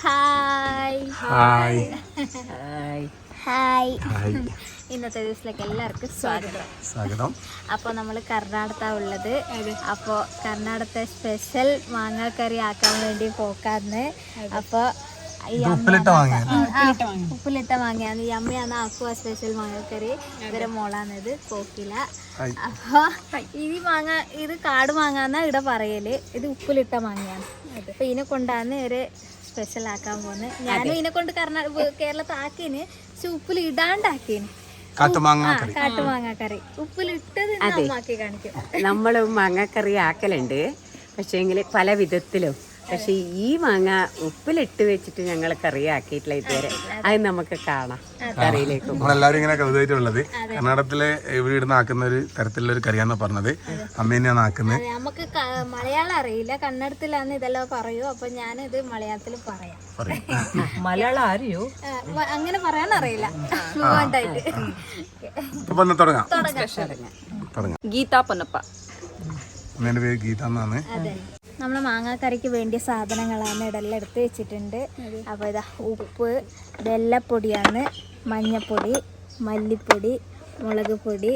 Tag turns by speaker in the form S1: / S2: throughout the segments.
S1: Hi.
S2: Hi.
S1: Hi.
S2: Hi.
S1: ഇന്നത്തെ ദിവസത്തിലേക്ക് എല്ലാവർക്കും സ്വാഗതം.
S2: സ്വാഗതം.
S1: അപ്പോൾ നമ്മൾ കർണാടക ഉള്ളത്. അപ്പോൾ കർണാടകത്തെ സ്പെഷ്യൽ മാങ്ങാക്കറി ആക്കാൻ വേണ്ടി പോക്കാന്ന്. അപ്പോൾ
S2: ഉപ്പിലിട്ട വാങ്ങിയ?
S1: ഉപ്പിലിട്ട മാങ്ങയാണ് ഈ അമ്മയാണ് ആക്കുക സ്പെഷ്യൽ മാങ്ങക്കറി. ഇവരെ മോളാണിത്
S2: കോക്കില.
S1: അപ്പൊ ഈ മാങ്ങ ഇത് കാട് മാങ്ങാന്നാ ഇവിടെ പറയൽ. ഇത് ഉപ്പിലിട്ട മാങ്ങയാണ്. അപ്പൊ ഇതിനെ കൊണ്ടാന്ന് ഇവർ സ്പെഷ്യൽ ആക്കാൻ പോകുന്നത് ഞാനും ഇതിനെ കൊണ്ട് കർണാടക കേരളത്തിൽ ആക്കിന് പക്ഷെ ഉപ്പിൽ ഇടാണ്ടാക്കിന്.
S2: കാട്ടുമാങ്ങ
S1: ആ കാട്ടുമാങ്ങാക്കറി ഉപ്പിലിട്ടത് നമ്മൾ അമ്മാക്കി കാണിക്കും.
S3: നമ്മൾ മാങ്ങാക്കറി ആക്കലുണ്ട്. പക്ഷേങ്കിൽ പല വിധത്തിലും പക്ഷെ ഈ മാങ്ങ ഉപ്പിലിട്ട് വെച്ചിട്ട് ഞങ്ങൾ കറി ആക്കിയിട്ടില്ല ഇതുവരെ. അത് നമുക്ക് കാണാം. കറിയിലേക്ക്
S2: നമ്മളെല്ലാവരും ഇങ്ങനെ കൗതുകമായിട്ടുള്ളത് കർണാടകത്തിലെ ഇവിടെ ഇടുന്ന ആക്കുന്ന ഒരു തരത്തിലുള്ള ഒരു കറിയാന്ന് പറഞ്ഞത്. അമ്മ തന്നെയാണ് ആക്കുന്നത്.
S1: നമുക്ക് മലയാളം അറിയില്ല. കന്നഡത്തിലാന്ന് ഇതെല്ലാം പറയൂ. അപ്പൊ ഞാനിത് മലയാളത്തിൽ പറയാം.
S4: മലയാളം അറിയോ?
S1: അങ്ങനെ പറയാൻ അറിയില്ല
S2: തുടങ്ങാം. തുടങ്ങാം.
S4: ഗീത പൊന്നപ്പ.
S2: അമ്മേന്റെ പേര് ഗീത എന്നാണ്
S1: അതെ. നമ്മൾ മാങ്ങാക്കറിക്ക് വേണ്ടിയ സാധനങ്ങളാണ് ഇതെല്ലാം എടുത്ത് വെച്ചിട്ടുണ്ട്. അപ്പോൾ ഇതാ ഉപ്പ് വെല്ലപ്പൊടിയാണ് മഞ്ഞപ്പൊടി മല്ലിപ്പൊടി മുളക് പൊടി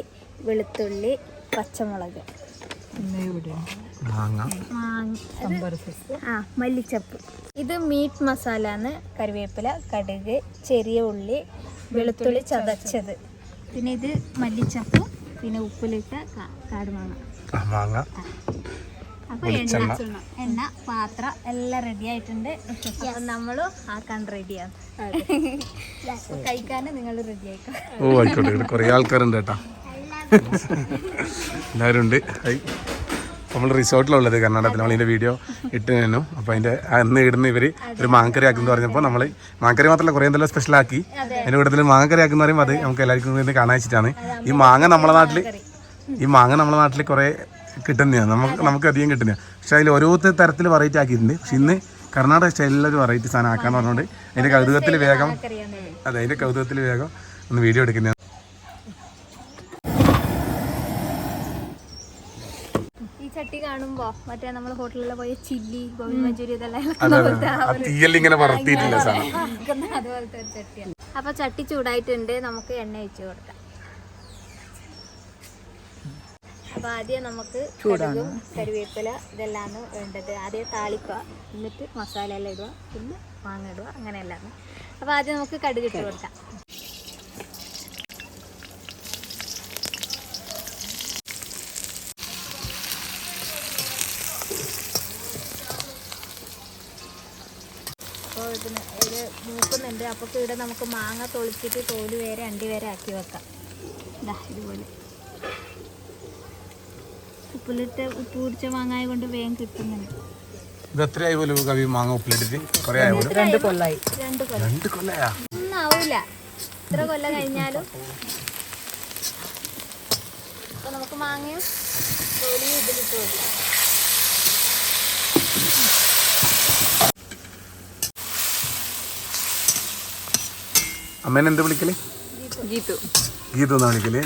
S1: വെളുത്തുള്ളി പച്ചമുളക്. ആ മല്ലിച്ചപ്പ്. ഇത് മീറ്റ് മസാല ആണ് കറിവേപ്പില കടുക് ചെറിയ ഉള്ളി വെളുത്തുള്ളി ചതച്ചത്. പിന്നെ ഇത് മല്ലിച്ചപ്പും പിന്നെ ഉപ്പിലിട്ട കാടുമാങ്ങ.
S2: ആ, മാങ്ങ.
S1: അപ്പൊ എണ്ണ എണ്ണ പാത്രം എല്ലാം റെഡി ആയിട്ടുണ്ട്. അപ്പൊ നമ്മളും ആക്കാൻ റെഡിയാണ് കഴിക്കാൻ നിങ്ങൾ റെഡി ആയിക്കോ?
S2: ഓ ആയിക്കോട്ടെ. ഇവിടെ കുറേ ആൾക്കാരുണ്ട് കേട്ടാ. എല്ലാവരും ഉണ്ട് നമ്മൾ റിസോർട്ടിലുള്ളത് കർണാടകത്തിൽ. നമ്മൾ ഇതിന്റെ വീഡിയോ ഇട്ട് നിന്നു. അപ്പോൾ അതിന്റെ അന്ന് ഇടുന്ന ഇവർ ഒരു മാങ്ങക്കറി ആക്കുന്നു പറഞ്ഞപ്പോൾ നമ്മൾ മാങ്ങക്കറി മാത്രമല്ല കുറേ എന്തെല്ലാം സ്പെഷ്യൽ ആക്കി. അതിന്റെ കൂട്ടത്തിൽ മാങ്ങക്കറി ആക്കുന്ന പറയുമ്പോൾ അത് നമുക്ക് എല്ലാവർക്കും കാണാൻ വെച്ചിട്ടാണ്. ഈ മാങ്ങ നമ്മളെ നാട്ടിൽ ഈ മാങ്ങ നമ്മളെ നാട്ടിൽ കുറേ കിട്ടുന്നതാണ് നമുക്ക് നമുക്ക് അധികം കിട്ടുന്നതാണ് പക്ഷേ അതിൽ ഓരോരുത്തർ തരത്തിൽ വെറൈറ്റി ആക്കിയിട്ടുണ്ട്. പക്ഷെ ഇന്ന് കർണാടക സ്റ്റൈലിലൊരു വെറൈറ്റി സാധനം ആക്കാന്ന് പറഞ്ഞുകൊണ്ട് അതിന്റെ കൗതുകത്തിൽ വേഗം അതെ അതിന്റെ കൗതുകത്തിൽ വേഗം ഒന്ന് വീഡിയോ എടുക്കുന്നതാണ്
S1: ചട്ടി കാണുമ്പോ മറ്റേ നമ്മൾ ഹോട്ടലിൽ പോയ ചില്ലി ഗോബി മഞ്ചൂരി ഇതെല്ലാം അതുപോലത്തെ ഒരു ചട്ടിയാണ്. അപ്പൊ ചട്ടി ചൂടായിട്ടുണ്ട്. നമുക്ക് എണ്ണ ഒഴിച്ചു കൊടുക്കാം. അപ്പൊ ആദ്യം നമുക്ക് കടുകും കറിവേപ്പില ഇതെല്ലാം വേണ്ടത്. ആദ്യം താളിക്കുക. എന്നിട്ട് മസാല എല്ലാം ഇടുക. പിന്നെ മാങ്ങ ഇടുക. അങ്ങനെയല്ലാണ് അപ്പൊ ആദ്യം നമുക്ക് കടുക് ഇട്ട് കൊടുക്കാം. അപ്പോൾ ഇതിന് ഇത് മൂക്കുന്നുണ്ട്. അപ്പോൾ ഇവിടെ നമുക്ക് മാങ്ങ തൊളിച്ചിട്ട് തോൽ വരെ അണ്ടി വരെ ആക്കി വെക്കാം. ഇതാ ഇതുപോലെ. ഉപ്പിലിട്ട് ഉപ്പ് പിടിച്ച മാങ്ങായ കൊണ്ട് വേഗം കിട്ടുന്നുണ്ട്.
S2: ഇത് എത്രയായി പോലും കവി മാങ്ങ ഉപ്പിലിട്ടിട്ട്? കുറേ ആയി? പോലും
S4: രണ്ട് കൊല്ലായി.
S1: രണ്ട് കൊല്ലം.
S2: രണ്ട് കൊല്ലയാ?
S1: ഒന്നും ആവൂല ഇത്ര കൊല്ലം കഴിഞ്ഞാലും. നമുക്ക് മാങ്ങയും തോലിയും ഇതിലിട്ട് കൊടുക്കാം.
S2: അമ്മേനെ എന്ത് വിളിക്കൽ?
S4: ഗീതു.
S2: ഗീതു എന്നാ വിളിക്കൽ.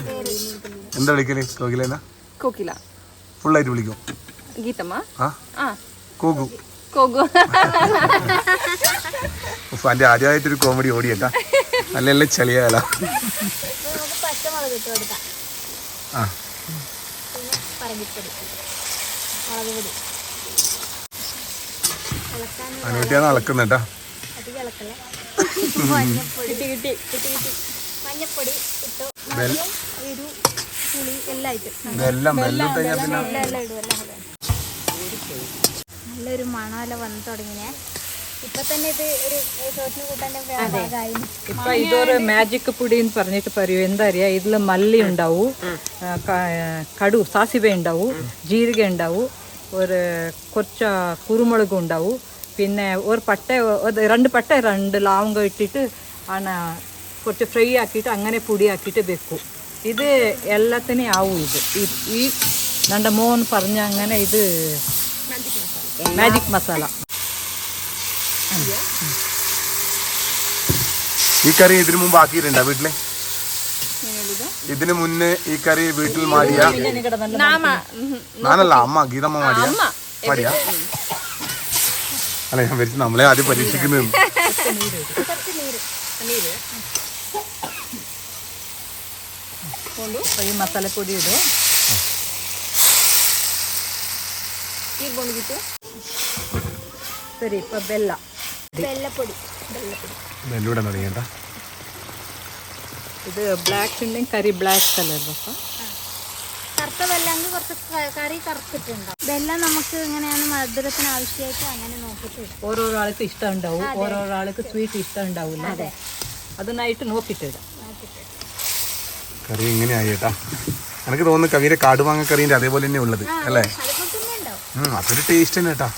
S2: എന്താ വിളിക്കൽ? കോകിലേന?
S4: കോകില.
S2: ഫുള്ളായിട്ട് വിളിക്കും.
S4: ഗീതമ്മ?
S2: ആ? കോകു. കോകു. ആദ്യമായിട്ടൊരു കോമഡി ഓടിയേട്ടാ. നല്ല നല്ല ചെളിയാല ആ.
S1: അനുകുട്ടിയാണ് മഞ്ഞപ്പൊടി നല്ലൊരു മണമെല്ലാം വന്ന് തുടങ്ങിയേ. ഇപ്പൊ തന്നെ ഇത് ഒരു
S4: ഇപ്പൊ ഇതൊരു മാജിക് പൊടി എന്ന് പറഞ്ഞിട്ട് പറയൂ. എന്തറിയാ ഇതിൽ മല്ലി ഉണ്ടാവും കടു സാസിവ ഉണ്ടാവും ജീരക ഉണ്ടാവും ഒരു കുറച്ച് കുരുമുളക് ഉണ്ടാവും പിന്നെ ഒരു പട്ട രണ്ട് പട്ട രണ്ട് ലാവങ്ക ഇട്ടിട്ട് ആണ് കുറച്ച് ഫ്രൈ ആക്കിയിട്ട് അങ്ങനെ പൊടിയാക്കിയിട്ട് വെക്കും. ഇത് എല്ലാത്തിനും ആവും ഇത്. ഈ നമ്മുടെ മോൻ പറഞ്ഞ അങ്ങനെ ഇത് മാജിക് മസാല.
S2: ഈ കറി ഇതിനു മുമ്പ് ആക്കിയിട്ടുണ്ടോ വീട്ടിൽ? ഇതിനു മുന്നേ ഈ കറി വീട്ടിൽ മാടിയ. നാനല്ല അമ്മ ഗീതമ്മ മാടിയ. മാടിയ? അല്ല ഞാൻ വരിച്ചു നമ്മളെ ആദ്യം നീര്.
S1: ಹಾಕ್ಕೊಂಡು അപ്പോൾ
S4: ഈ മസാലപ്പൊടി ഇടും. ഈ ಬಂದ್ಬಿಟ್ಟು ശരി ഇപ്പം ಬೆಲ್ಲ
S1: ಬೆಲ್ಲ
S2: ಪುಡಿ ಬೆಲ್ಲ
S4: ഇത് ബ്ലാക്ക് ഉണ്ടെങ്കിൽ കറി ബ്ലാക്ക് കളർ വെക്കാം
S1: കറുത്ത വെല്ലാങ്കിൽ കുറച്ച് കറി കറുത്തിട്ടുണ്ടാവും. വെല്ല നമുക്ക് ഇങ്ങനെയാണ് മധുരത്തിന് ആവശ്യമായിട്ട് അങ്ങനെ നോക്കിയിട്ട്
S4: ഓരോരോ ആൾക്ക് ഇഷ്ടം ഉണ്ടാവും. ഓരോരോ ആൾക്ക് സ്വീറ്റ് ഇഷ്ടം ഉണ്ടാവില്ല. അതെ. അതിനായിട്ട് നോക്കിയിട്ടിടാം
S2: കറി ഇങ്ങനെയായി കേട്ടാ. എനിക്ക് തോന്നുന്നു കവിയുടെ കാടുമാങ്ങക്കറീന്റെ അതേപോലെ തന്നെ ഉള്ളത് അല്ലേ? അതൊരു ടേസ്റ്റ് തന്നെ കേട്ടാ.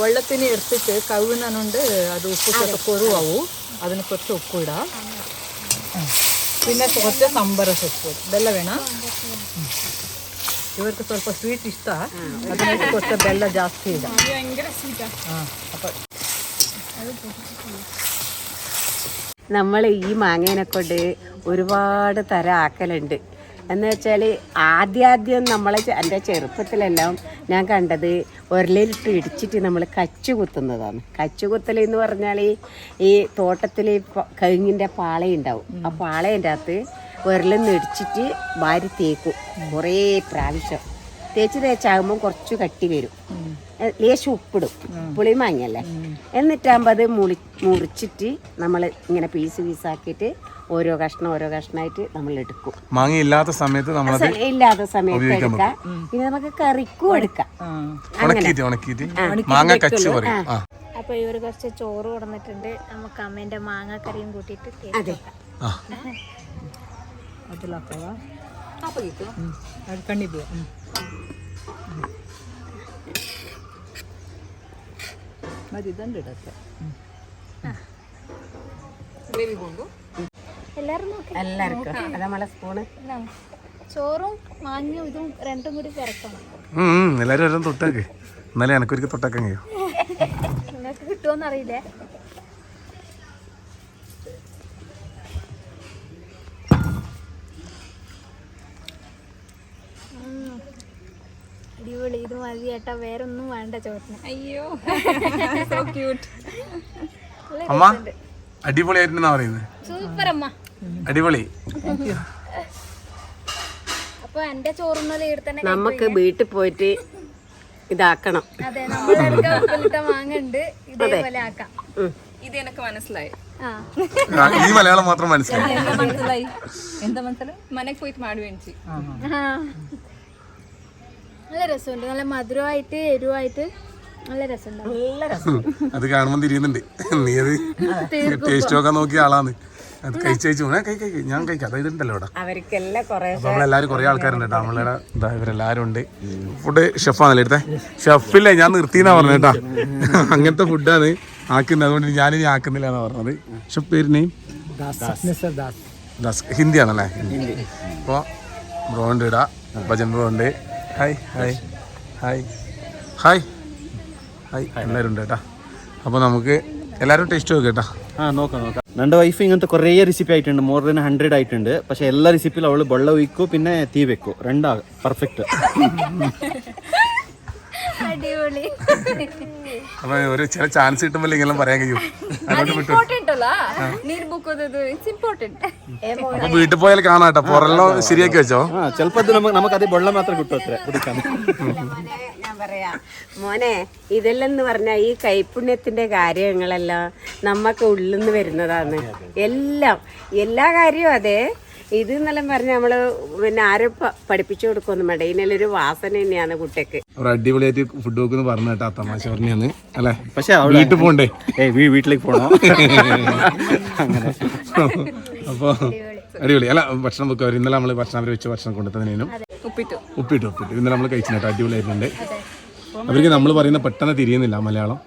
S4: വെള്ളത്തിന് എടുത്തിട്ട് കവിന്നുണ്ട് അത് ഉപ്പ് കുറവാവും. അതിന് കുറച്ച് ഉപ്പ് ഇടാം. പിന്നെ കുറച്ച് സാമ്പാർ ಸೊಪ್ಪು ಬೆಲ್ಲ വേണ? ഇവർക്ക് ಸ್ವಲ್ಪ സ്വീറ്റ് ഇഷ്ടമാണ് അതിനായിട്ട് കുറച്ച് വെള്ള ജാസ്തി ഇടാം. ആ അപ്പം
S3: നമ്മൾ ഈ മാങ്ങേനെ കൊണ്ട് ഒരുപാട് തരം ആക്കലുണ്ട്. എന്ന് വെച്ചാൽ ആദ്യാദ്യം നമ്മളെ എന്റെ ചെറുപ്പത്തിലെല്ലാം ഞാൻ കണ്ടത് ഉരലിലിട്ട് ഇടിച്ചിട്ട് നമ്മൾ കച്ചു കുത്തുന്നതാണ്. കച്ചു കുത്തൽ എന്ന് പറഞ്ഞാൽ ഈ തോട്ടത്തിൽ കഴുങ്ങിന്റെ പാളയുണ്ടാവും. ആ പാളേന്റെ അകത്ത് ഉരലിന്ന് ഇടിച്ചിട്ട് വാരി തേക്കും. കുറേ പ്രാവശ്യം. തേച്ച് തേച്ചാകുമ്പോൾ കുറച്ച് കട്ടി വരും. ലേശം ഉപ്പിടും. പുളി മാങ്ങയല്ലേ? എന്നിട്ടാകുമ്പോൾ അത് മുളി മുറിച്ചിട്ട് നമ്മൾ ഇങ്ങനെ പീസ് പീസാക്കിയിട്ട് ഓരോ കഷ്ണം ഓരോ കഷ്ണമായിട്ട് നമ്മൾ എടുക്കും.
S2: മാങ്ങ ഇല്ലാത്ത സമയത്ത്
S3: നമ്മൾ ഇല്ലാത്ത സമയത്ത് എടുക്കാം. പിന്നെ നമുക്ക് കറിക്കും എടുക്കാം.
S2: മാങ്ങ കച്ച് പറയും. ആ.
S1: അപ്പൊ ഇവർ കുറച്ച് ചോറ് കൊടുന്നിട്ടുണ്ട്. നമുക്ക് അമ്മേന്റെ മാങ്ങ കറിയും കൂട്ടിയിട്ട്
S3: അതെ.
S4: അതിലാക്കവ മതി ഇതുണ്ട് ഇടത്തെ
S1: നോക്കി
S3: എല്ലാവർക്കും. അത് നമ്മളെ സ്പൂണ്.
S1: ചോറും മാങ്ങയും ഇതും രണ്ടും കൂടി
S2: ഉം, എല്ലാരും ഓരോ തൊട്ടാക്ക്. എന്നാലേ എനക്കൊരിക്കൽ തൊട്ടാക്കാൻ കഴിയും.
S1: നിങ്ങൾക്ക് കിട്ടുമോന്ന് അറിയില്ലേ? അടിപൊളി. ഇത് മതി ഏട്ടാ. വേറെ ഒന്നും വേണ്ട ചോറിന്. അയ്യോ.
S2: അമ്മ? അടിപൊളിയായിട്ടുണ്ടെന്നാ പറയുന്നത്.
S1: സൂപ്പർ
S2: അടിപൊളി.
S1: തന്നെ
S3: നമുക്ക് വീട്ടിൽ പോയിട്ട് ഇതാക്കണം.
S1: അതെ ഇതേപോലെ ആക്കാം.
S2: മനസ്സിലായി. ഈ മലയാളം മാത്രം മനസ്സിലായി.
S5: മനസ്സിലായി?
S4: എന്താ മനസ്സിലായി?
S1: പോയിട്ട് നല്ല രസമുണ്ട്. നല്ല മധുരമായിട്ട് എരിവായിട്ട്.
S2: അത് കാണുമ്പോൾ തിരിയുന്നുണ്ട്. നീ അത് ടേസ്റ്റ് നോക്കാൻ നോക്കിയ ആളാന്ന്. അത് കഴിച്ച് കഴിച്ചു ഞാൻ കൈ കൈ ഞാൻ കഴിക്കാം. അതായത് ഉണ്ടല്ലോ ഇവിടെ.
S3: അവർക്കെല്ലാം കുറേ
S2: അപ്പൊ നമ്മളെല്ലാരും കുറെ ആൾക്കാരുണ്ട് കേട്ടോ. നമ്മളുടെ ഇതാ ഇവരെല്ലാരും ഉണ്ട്. ഫുഡ് ഷെഫാണല്ലേ എടുത്തേ ഷെഫില്ലേ? ഞാൻ നിർത്തിന്നാ പറഞ്ഞ കേട്ടാ. അങ്ങനത്തെ ഫുഡാണ് ആക്കുന്നത്. അതുകൊണ്ട് ഞാനിനി ആക്കുന്നില്ല എന്നാ പറഞ്ഞത്. ഷെഫ് പേര് നെയ്യും ദാസ്. ഹിന്ദിയാണല്ലേ? അപ്പോൾ ബ്രോണ്ട് ഇടാ ഭജൻ ബ്രോണ്ട് hi hi hi. Hi. Hi എല്ലാവരും ഉണ്ട് കേട്ടോ. അപ്പോൾ നമുക്ക് എല്ലാവരും ടേസ്റ്റ് നോക്കാം കേട്ടോ.
S6: ആ നോക്കാം നോക്കാം. എന്റെ വൈഫ് ഇങ്ങനത്തെ കുറേ റെസിപ്പി ആയിട്ടുണ്ട്. മോർ ദൻ ഹൺഡ്രഡ് ആയിട്ടുണ്ട്. പക്ഷേ എല്ലാ റെസിപ്പിയിലും അവൾ വെള്ളം ഒഴിക്കും പിന്നെ തീ വെക്കും. രണ്ടാ പെർഫെക്റ്റ്
S2: അപ്പൊ ഒരു ചില ചാൻസ് കിട്ടുമ്പോൾ ഇങ്ങനെ പറയാൻ കഴിയും. അപ്പൊ വീട്ടിൽ പോയാൽ കാണാട്ടോ പുറമെല്ലാം ശരിയാക്കി വെച്ചോ.
S6: ചിലപ്പോ നമുക്ക് അത് വെള്ളം മാത്രം കിട്ടും
S3: അത്ര കുടിക്കാൻ. പറയാ. മോനെ ഇതെല്ലെന്ന് പറഞ്ഞാൽ ഈ കൈപുണ്യത്തിന്റെ കാര്യങ്ങളെല്ലാം നമുക്ക് ഉള്ളിൽ നിന്ന് വരുന്നതാണ്. എല്ലാം എല്ലാ കാര്യവും അതെ. ഇത് എന്നെല്ലാം പറഞ്ഞ നമ്മൾ പിന്നെ ആരും പഠിപ്പിച്ചു കൊടുക്കൊന്നും വേണ്ട ഇതിനൊരു വാസന തന്നെയാണ് കുട്ടിക്ക്.
S2: ഒരു അടിപൊളിയായിട്ട് ഫുഡ് വെക്കുന്നു പറഞ്ഞു കേട്ടാ തമാശ പറഞ്ഞാന്ന് അല്ലേ?
S6: പക്ഷെ
S2: വീട്ടിൽ പോണ്ടേ?
S6: വീട്ടിലേക്ക് പോണോ? അങ്ങനെ.
S2: അപ്പോൾ അടിപൊളി. അല്ല ഭക്ഷണം വെക്കുക. ഇന്നലെ നമ്മൾ ഭക്ഷണം അവർ വെച്ച് ഭക്ഷണം കൊണ്ടുത്തതിനും
S5: ഉപ്പിട്ടു.
S2: ഉപ്പിട്ടു ഉപ്പിട്ടു. ഇന്നലെ നമ്മൾ കഴിച്ചിട്ട് അടിപൊളിയായിട്ടുണ്ട്. അവർക്ക് നമ്മൾ പറയുന്ന പെട്ടെന്ന് തിരിയുന്നില്ല മലയാളം.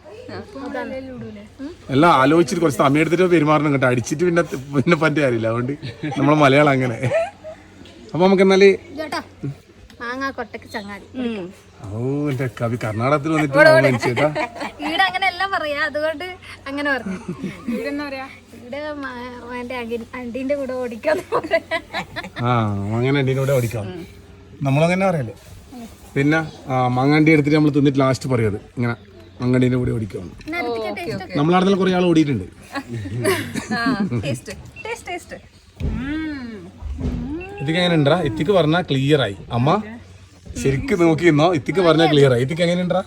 S2: എല്ലാം ആലോചിച്ചിട്ട് കുറച്ച് സമയം എടുത്തിട്ട് പെരുമാറണം കേട്ടോ അടിച്ചിട്ട് പിന്നെ പിന്നെ പറ്റ കാര്യമില്ല. അതുകൊണ്ട് നമ്മളെ മലയാളം അങ്ങനെ. അപ്പൊ നമുക്ക്
S1: എന്നാൽ
S2: ഓ എന്റെ കവി കർണാടകത്തിൽ വന്നിട്ട്
S1: അങ്ങനെ എല്ലാം പറയാ. അതുകൊണ്ട് അങ്ങനെ പറഞ്ഞു.
S5: ഇവിടെ
S1: എന്റെ അടി- കൂടെ ഓടിക്കാന്ന്
S2: ആ അങ്ങനെ അണ്ടീനോടെ ഓടിക്കാം. നമ്മളങ്ങനെ പറയല്ലേ പിന്നെ മങ്ങണ്ടി എടുത്തിട്ട് നമ്മൾ തിന്നിട്ട് ലാസ്റ്റ് പറയത് ഇങ്ങനെ മങ്ങണ്ടീന്റെ കൂടെ ഓടിക്കാം. നമ്മളെ കുറെ ആൾ ഓടിയിട്ടുണ്ട്.
S5: ടേസ്റ്റ് ടേസ്റ്റ് ടേസ്റ്റ്
S2: ഇത്തിക്ക് എങ്ങനെ ഉണ്ടാ ഇത്തിക്ക് പറഞ്ഞാൽ ക്ലിയർ ആയി. അമ്മ ശരിക്കും നോക്കിയിരുന്നോ ഇത്തിക്ക് പറഞ്ഞാൽ ക്ലിയർ ആയി. ഇത്തിക്ക് എങ്ങനെ ഉണ്ടാ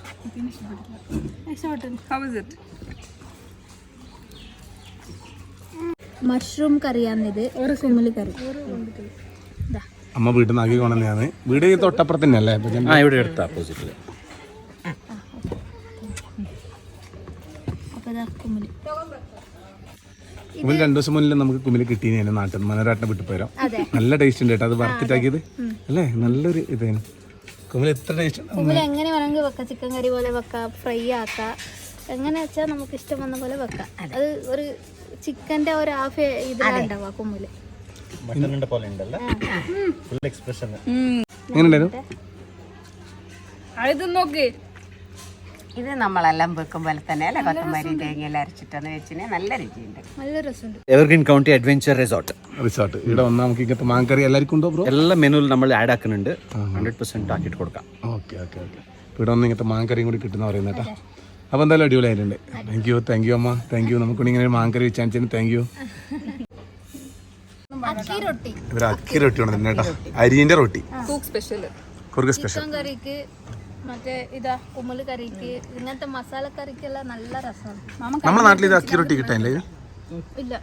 S1: മഷ്റൂം കറിയാന്നിത് ഒരു കുമ്മിളി കറി.
S2: അമ്മ വീട്ടിൽ നിന്ന് ആക്കി കൊണ്ടുവന്നെയാണ് വീട് ഈ തൊട്ടപ്പുറത്ത് തന്നെ അല്ലേ
S6: ആ ഇവിടെ എടുത്ത ഓപ്പോസിറ്റിൽ
S2: കുമിൽ രണ്ടു ദിവസം മുന്നിൽ നമുക്ക് കുമിൽ കിട്ടീന് നാട്ടിൽ നിന്ന്. മനോരാട്ടിനെ വിട്ടു പോരാം നല്ല ടേസ്റ്റ് ഉണ്ട് കേട്ടോ. അത് വറുത്തിട്ടാക്കിയത് അല്ലേ? നല്ലൊരു ഇതാണ് കുമിൽ എത്ര ടേസ്റ്റ്
S1: കുമ്മിളി എങ്ങനെ വേണമെങ്കിൽ വെക്കാം. ചിക്കൻ കറി പോലെ വെക്കാം. ഫ്രൈ ആക്കാം. എങ്ങനെ വെച്ചാൽ നമുക്ക് ഇഷ്ടം വന്ന പോലെ വെക്കാം. അത് ഒരു ചിക്കന്റെ ഒരു ഹാഫ്
S6: കുമ്മിൽ. പോലെ ഉണ്ടല്ലോ? ഫുൾ എക്സ്പ്രഷൻ
S5: അത് നോക്ക്.
S3: ഇത് നമ്മളെല്ലാം വെക്കുമ്പോൾ തന്നെ അല്ലെ? കൊത്തമരി തേങ്ങയെല്ലാം അരച്ചിട്ടൊന്ന് വെച്ചിന്. നല്ല രുചിയുണ്ട്.
S1: നല്ല രസമുണ്ട്.
S6: Evergreen county adventure resort
S2: resort ഇവിടെ വന്നാൽ നമുക്ക് ഇങ്ങനത്തെ മാങ്കറി എല്ലാവർക്കും ഉണ്ടോ ബ്രോ?
S6: എല്ലാ മെനുവിൽ നമ്മൾ ആഡ് ആക്കുന്നുണ്ട്. ഹൺഡ്രഡ് പെർസെന്റ് ആക്കിയിട്ട് കൊടുക്കാം.
S2: Okay okay okay. ഇവിടെ വന്ന് ഇങ്ങനത്തെ മാങ്കറിയും കൂടി കിട്ടുന്ന പറയുന്നേട്ടാ. അപ്പോൾ എന്തായാലും അടിപൊളിയായിട്ടുണ്ട്. താങ്ക് യു താങ്ക് യു അമ്മ. താങ്ക് യു നമുക്ക് ഇങ്ങനെ ഒരു മാങ്കറി വെച്ചാൽ താങ്ക് യു
S1: അക്കി റൊട്ടി.
S2: ഇവർ അക്കി റൊട്ടി കൊണ്ടു കേട്ടോ. അരിന്റെ റൊട്ടി.
S5: കൂക്ക് സ്പെഷ്യൽ
S2: കുറുക്ക് സ്പെഷ്യൽ
S1: കറിക്ക് മറ്റേ ഇതാ കുമ്മൽ കറിക്ക് ഇങ്ങനത്തെ മസാല കറിക്കെല്ലാം നല്ല രസമാണ്
S2: നമ്മുടെ നാട്ടിൽ ഇത് അക്കി റൊട്ടി കിട്ടാനില്ലേ
S1: ഇല്ല.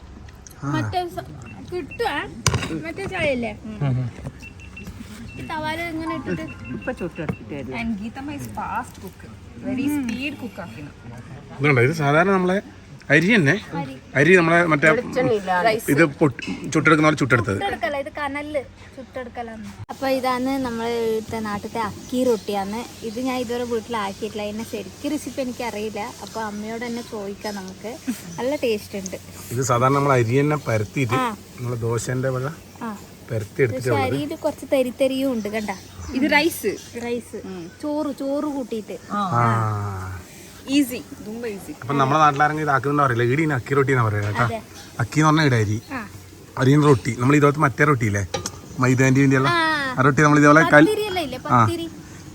S1: മറ്റേ കിട്ടുക മറ്റേ ചായല്ലേ ഈ ഇങ്ങനെ ഇട്ടിട്ട്
S3: ഇപ്പൊ ചുട്ടെടുത്തിട്ട്
S5: and Geethamma is fast cook very speed cook ആക്കിന്
S2: ഇതുണ്ടോ? ഇത് സാധാരണ നമ്മളെ അരി തന്നെ. അരി. നമ്മളെ മറ്റേ ഇത് ചുട്ടെടുക്കുന്ന പോലെ ചുട്ടെടുത്തത്.
S1: ഇത് കനലിൽ ചുട്ടെടുക്കലാണ്. അപ്പൊ ഇതാണ് നമ്മളെ ഇവിടുത്തെ നാട്ടിലത്തെ അക്കി റൊട്ടിയാണ്. ഇത് ഞാൻ ഇതുവരെ വീട്ടിലാക്കിയിട്ടില്ല. അതിന്റെ ശരിക്കും റെസിപ്പി എനിക്ക് അറിയില്ല അപ്പൊ അമ്മയോട് തന്നെ ചോദിക്കാം നമുക്ക്. നല്ല ടേസ്റ്റ് ഉണ്ട്.
S2: ഇത് സാധാരണ നമ്മൾ അരി തന്നെ പരത്തിയിട്ട് നമ്മളെ ദോശന്റെ വെള്ള
S1: അരിയിൽ കുറച്ച് തരിത്തരിയും ഉണ്ട് കണ്ട?
S5: ഇത് റൈസ്
S1: റൈസ് ചോറ് ചോറ് കൂട്ടിയിട്ട്.
S2: ആ.
S5: ഈസി ತುಂಬ ഈസി
S2: അപ്പൊ നമ്മുടെ നാട്ടിലാരെങ്കിലും ഇതാക്കുന്നുണ്ടോ അറിയില്ല. ഈടീന് അക്കി റൊട്ടി എന്നാ പറയുക കേട്ടോ അക്കി എന്ന് പറഞ്ഞാൽ ഇവിടെ അരി. അരിയും റൊട്ടി. നമ്മൾ ഇതുപോലത്തെ മറ്റേ റൊട്ടിയില്ലേ മൈദാന്റെ വേണ്ടിയുള്ള ആ. റൊട്ടി നമ്മൾ ഇതുപോലെ ആ.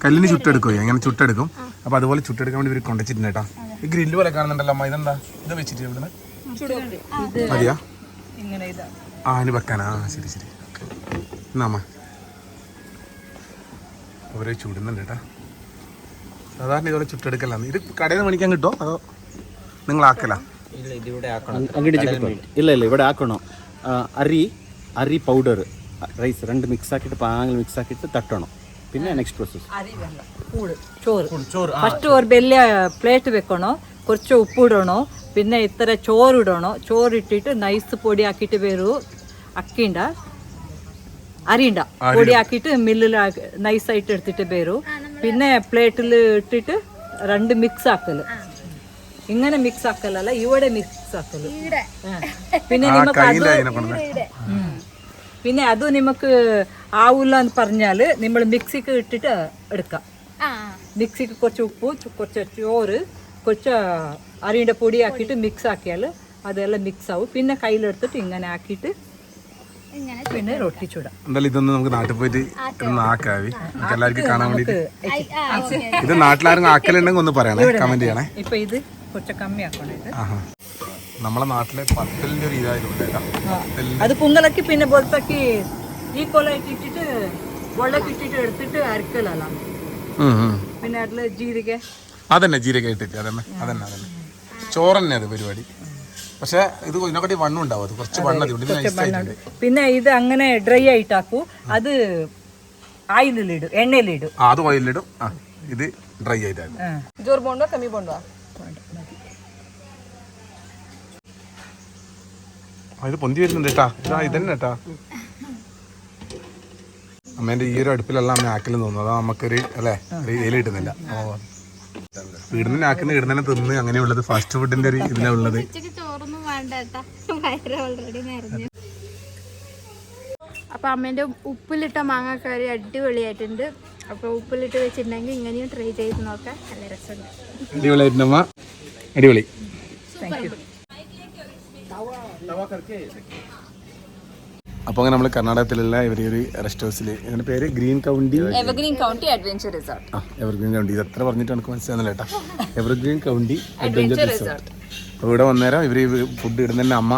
S2: കല്ലിന് ചുട്ടെടുക്കും. അങ്ങനെ ചുട്ടെടുക്കും. അപ്പൊ അതുപോലെ ചുട്ടെടുക്കാൻ വേണ്ടി ഇവർ കൊണ്ടുവച്ചിട്ടുണ്ട് കേട്ടോ. ഈ ഗ്രില്ല് പോലെ കാണുന്നുണ്ടല്ലോ അമ്മ. ഇതെന്താ? ഇത് വെച്ചിട്ട് ഇവിടുന്ന്? മതിയാ?
S5: ഇങ്ങനെ ഇതാ.
S2: ആ അതിന് വെക്കാനാ. ആ ശരി ശരി. എന്നാ അമ്മ അവരെ ചുടുന്നുണ്ട് കേട്ടാ സാധാരണ ഇതുപോലെ ചുട്ടെടുക്കലാണ് ഇത് കടയിൽ നിന്ന് മേടിക്കാൻ കിട്ടുമോ അതോ നിങ്ങൾ ആക്കലാ
S6: ಅಂಗಡಿ ಇಲ್ಲ ಇಲ್ಲ ഇവിടെ ആക്കണോ ആ, അരി അരി പൗഡർ റൈസ് രണ്ട് മിക്സ് ആക്കിയിട്ട് പാങ്ങിൽ മിക്സ് ആക്കിയിട്ട് തട്ടണം പിന്നെ നെക്സ്റ്റ് പ്രോസസ്
S4: ಅರಿವೆಲ್ಲ ಕೂಡು ಚೋರು ಫಸ್ಟ್ ഒരു വലിയ പ്ലേറ്റ് വെക്കണോ കുറച്ച് ഉപ്പ് ഇടണോ പിന്നെ ഇത്ര ചോറ് ഇടണോ ചോറ് ഇട്ടിട്ട് നൈസ് പൊടി ആക്കിയിട്ട് വരൂ അക്കിണ്ട അരിണ്ട പൊടി ആക്കിയിട്ട് മില്ലിൽ നൈസായിട്ട് എടുത്തിട്ട് വരൂ പിന്നെ പ്ലേറ്റിൽ ഇട്ടിട്ട് രണ്ട് മിക്സ് ആക്കൽ ഇങ്ങനെ മിക്സ് ആക്കലല്ല ഇവിടെ. മിക്സ് ആക്കൽ. പിന്നെ
S2: നിങ്ങൾക്ക്
S4: നിമക്ക് അത്. പിന്നെ അത് നിമക്ക് ആവില്ല എന്ന് പറഞ്ഞാൽ നമ്മൾ മിക്സിക്ക് ഇട്ടിട്ട് എടുക്കാം.
S1: ആ
S4: മിക്സിക്ക് കുറച്ച് ഉപ്പ് കുറച്ച് ചോറ് കുറച്ച് അരിയുടെ പൊടി. ആക്കിയിട്ട് മിക്സ് ആക്കിയാൽ അതെല്ലാം മിക്സ് ആവും പിന്നെ കയ്യിലെടുത്തിട്ട് ഇങ്ങനെ ആക്കിയിട്ട് പിന്നെ റൊട്ടി ചൂടാം
S2: എന്തായാലും ഇതൊന്ന് നമുക്ക് നാട്ടിൽ പോയിട്ട് ഒന്ന് ആക്കാവി. നമുക്ക് എല്ലാവർക്കും കാണാൻ
S1: വേണ്ടി
S2: ഇത് നാട്ടിലാരും ആക്കലുണ്ടെങ്കിൽ ഒന്ന് പറയണേ. കമന്റ് ചെയ്യണേ.
S4: ഇപ്പൊ ഇത് കുറച്ച് കമ്മി ആക്കണം ഇത്
S2: ആഹാ. നമ്മളെ നാട്ടിലെ പത്തലിന്റെ ഒരു ഇതായതുകൊണ്ട് കേട്ടോ.
S4: അത് പൊങ്കലക്കി പിന്നെ ബൊലത്തക്കി ഈക്വലായിട്ട് ഇട്ടിട്ട് വെള്ളಕ್ಕೆ ഇട്ടിട്ട് എടുത്തിട്ട് അരക്കലല്ല. പിന്നെ അതിൽ ജീരക.
S2: അതന്നെ ജീരക ഇട്ടിട്ട്. അതന്നെ അതന്നെ അതന്നെ. ചോറന്നെ അത് പരിപാടി. പക്ഷെ ഇത് ഇതിനെക്കാട്ടി വണ്ണം ഉണ്ടാവും അത് കുറച്ച് വണ്ണം അതുകൊണ്ട് ഇത് nice ആയിട്ടുണ്ട്
S4: പിന്നെ ഇത് അങ്ങനെ ഡ്രൈ ആയിട്ടാക്കൂ അത് ആയിലിടും എണ്ണയിലിടും
S2: ആ അത് ഓയിലിടും ആ ഇത് ഡ്രൈ ആയിട്ടാണ്
S4: ആ
S5: ಜೋರ್ ಬೋಂಡ್ವಾ ಕಮ್ಮಿ ಬೋಂಡ್ವಾ
S2: ആ, ഇത് പൊന്തി വരുന്നുണ്ട് കേട്ടാ ഇതാ ഇതന്നെ കേട്ടാ അമ്മേന്റെ ഈ ഒരു അടുപ്പിലല്ല അമ്മ ആക്കലും തോന്നുന്നു അതാ നമുക്കൊരു അല്ലേ ഒരു ഇല കിട്ടുന്നില്ല വീടിനെ ആക്കുന്ന വീടിനെ തിന്ന് അങ്ങനെയുള്ളത് ഫാസ്റ്റ് ഫുഡിന്റെ ഒരു ഇതിലുള്ളത്
S1: അപ്പോൾ അമ്മേന്റെ ഉപ്പിലിട്ട മാങ്ങാക്കറി അടിപൊളിയായിട്ടുണ്ട്. അപ്പൊ ഉപ്പിലിട്ട് വെച്ചിട്ടുണ്ടെങ്കിൽ ഇങ്ങനെയും ട്രൈ ചെയ്ത് നോക്കാം. നല്ല രസമുണ്ട്.
S2: അടിപൊളിയായിട്ടുണ്ടമ്മ അടിപൊളി. അപ്പോൾ അങ്ങനെ നമ്മൾ കർണാടകത്തിലുള്ള ഇവർ ഒരു റെസ്റ്റ് ഹൗസിൽ ഇതിന്റെ പേര് green county
S5: evergreen county adventure resort
S2: ആ എവർഗ്രീൻ കൗണ്ടി ഇത് എത്ര പറഞ്ഞിട്ട് എനിക്ക് മനസ്സിലാകുന്നില്ല കേട്ടോ. എവർഗ്രീൻ കൗണ്ടി അഡ്വഞ്ചർ റിസോർട്ട് അപ്പോൾ ഇവിടെ വന്നേരം ഇവർ ഫുഡ് ഇടുന്നതിന്റെ അമ്മ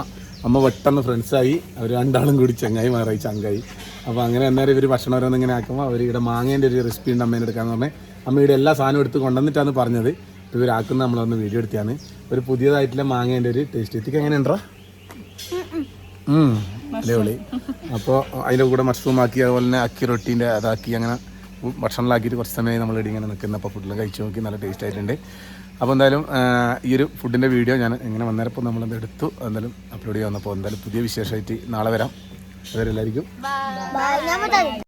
S2: അമ്മ പെട്ടെന്ന് ഫ്രണ്ട്സായി അവർ രണ്ടാളും കൂടി ചങ്ങായി മാറായി ചങ്കായി. അപ്പോൾ അങ്ങനെ അന്നേരം ഇവർ ഭക്ഷണം ഓരോന്ന് ഇങ്ങനെ ആക്കുമ്പോൾ അവർ ഇവിടെ മാങ്ങേന്റെ ഒരു റെസിപ്പി ഉണ്ട് അമ്മേനെ എടുക്കാന്ന് പറഞ്ഞാൽ അമ്മ ഇവിടെ എല്ലാ സാധനവും എടുത്ത് കൊണ്ടുവന്നിട്ടാണ് പറഞ്ഞത്. ഇവരാക്കുന്ന നമ്മളൊന്ന് വീഡിയോ എടുത്തിയാണ്. ഒരു പുതിയതായിട്ടുള്ള മാങ്ങേന്റെ ഒരു ടേസ്റ്റ് എത്തിക്ക് എങ്ങനെയുണ്ടോ? അടിപൊളി. അപ്പോൾ അതിന്റെ കൂടെ മഷ്റൂം ആക്കി അതുപോലെ തന്നെ അക്കി റൊട്ടീന്റെ അതാക്കി അങ്ങനെ ഭക്ഷണത്തിലാക്കിയിട്ട് കുറച്ച് സമയം നമ്മൾ ഇടി ഇങ്ങനെ നിൽക്കുന്ന. അപ്പോൾ ഫുഡിലും കഴിച്ച് നോക്കി നല്ല ടേസ്റ്റ് ആയിട്ടുണ്ട്. അപ്പോൾ എന്തായാലും ഈ ഒരു ഫുഡിന്റെ വീഡിയോ ഞാൻ ഇങ്ങനെ വന്നേരപ്പോൾ നമ്മളത് എടുത്തു? എന്തായാലും അപ്ലോഡ് ചെയ്യാൻ വന്നപ്പോൾ എന്തായാലും പുതിയ വിശേഷമായിട്ട് നാളെ വരാം. അതുവരെ